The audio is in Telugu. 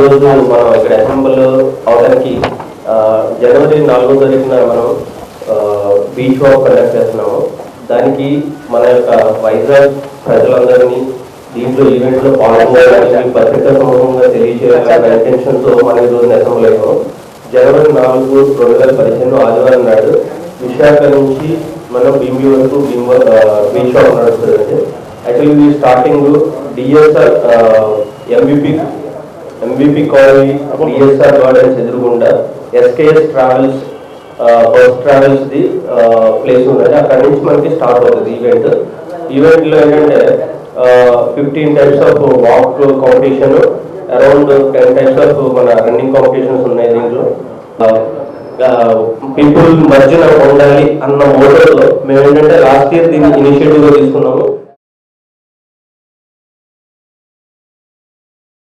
రోజు మనం ఇక్కడ అసెంబ్లీ అవడానికి జనవరి నాలుగో తారీఖున మనం బీచ్ వాక్ కండక్ట్ చేస్తున్నాము. దానికి మన యొక్క వైజాగ్ ప్రజలందరినీ దీంట్లో ఈవెంట్లో పాల్గొనడానికి పత్రికా సమూహంగా తెలియజేయాలన్న ఇంటెన్షన్తో మనం ఈరోజు అసెంబ్లీ జనవరి నాలుగు రెండు వేల పదిహేను ఆదివారం నాడు విశాఖ నుంచి మనం భీమి వరకు భీమ్ బీచ్ వాక్ నడుస్తుందండి actually starting DSR MBP MBP colony DSR gardens ఎదురుగుండా SKS travels bus travels the place ఉన్నది. అక్కడ నుంచి మనకి స్టార్ట్ అవుతుంది ఈవెంట్ ఈవెంట్లో ఏంటంటే fifteen types of walk competition around ten types of మన రన్నింగ్ కాంపిటీషన్స్ ఉన్నాయి దీంట్లో. పీపుల్ మధ్యన ఉండాలి అన్న మోడల్లో మేము ఏంటంటే లాస్ట్ ఇయర్ దీన్ని ఇనిషియేటివ్గా తీసుకున్నాము.